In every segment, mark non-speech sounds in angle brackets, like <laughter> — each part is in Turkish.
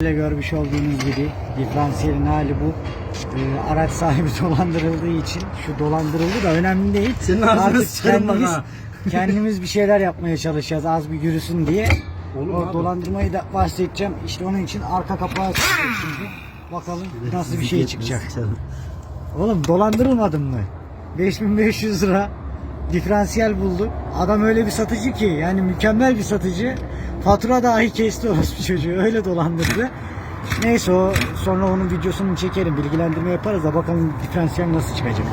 Böyle görmüş olduğunuz gibi diferansiyelin hali bu. Ee, araç sahibi <laughs> dolandırıldığı için şu dolandırıldı da önemli değil. Senin ağzını Artık sıçarım bak kendimiz, ha. <laughs> kendimiz bir şeyler yapmaya çalışacağız az bir yürüsün diye. Oğlum o abi. dolandırmayı da bahsedeceğim. İşte onun için arka kapağı açacağım şimdi. Bakalım nasıl bir şey çıkacak. Oğlum dolandırılmadın mı? 5500 lira diferansiyel bulduk. Adam öyle bir satıcı ki yani mükemmel bir satıcı. Fatura dahi kesti orası <laughs> çocuğu öyle dolandırdı. Neyse o sonra onun videosunu çekerim bilgilendirme yaparız da bakalım diferansiyel nasıl çıkacak.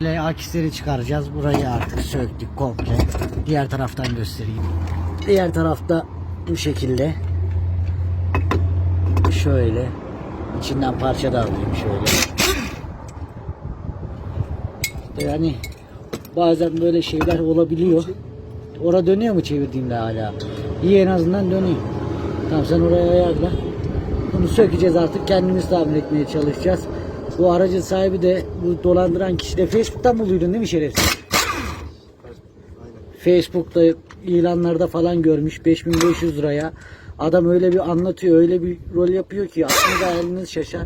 Böyle akisleri çıkaracağız. Burayı artık söktük komple. Diğer taraftan göstereyim. Diğer tarafta bu şekilde. Şöyle. içinden parça da alayım şöyle. Yani bazen böyle şeyler olabiliyor. Ora dönüyor mu çevirdiğimde hala? İyi en azından dönüyor. Tamam sen oraya ayarla. Bunu sökeceğiz artık kendimiz tamir etmeye çalışacağız. Bu aracın sahibi de bu dolandıran kişi de Facebook'tan buluydun değil mi şerefsiz? Facebook'ta ilanlarda falan görmüş 5500 liraya. Adam öyle bir anlatıyor, öyle bir rol yapıyor ki aslında eliniz şaşar.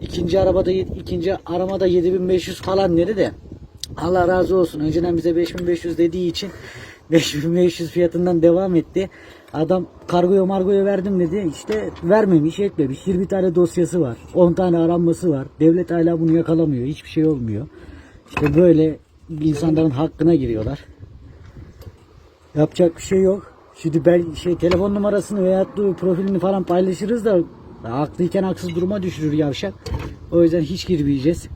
İkinci arabada ikinci aramada 7500 falan dedi de Allah razı olsun. Önceden bize 5500 dediği için <laughs> 5500 fiyatından devam etti. Adam kargoya margoya verdim dedi. İşte vermemiş etmemiş. 20 tane dosyası var. 10 tane aranması var. Devlet hala bunu yakalamıyor. Hiçbir şey olmuyor. İşte böyle insanların hakkına giriyorlar. Yapacak bir şey yok. Şimdi ben şey telefon numarasını veya profilini falan paylaşırız da haklıyken haksız duruma düşürür yavşak. O yüzden hiç girmeyeceğiz.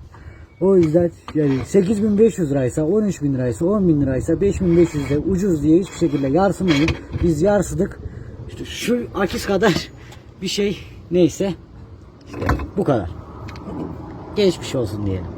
O yüzden yani 8500 liraysa 13000 liraysa 10000 liraysa 5500 de ucuz diye hiçbir şekilde yarsımayın. Biz yarsıdık. İşte şu akis kadar bir şey neyse işte bu kadar. Geçmiş olsun diyelim.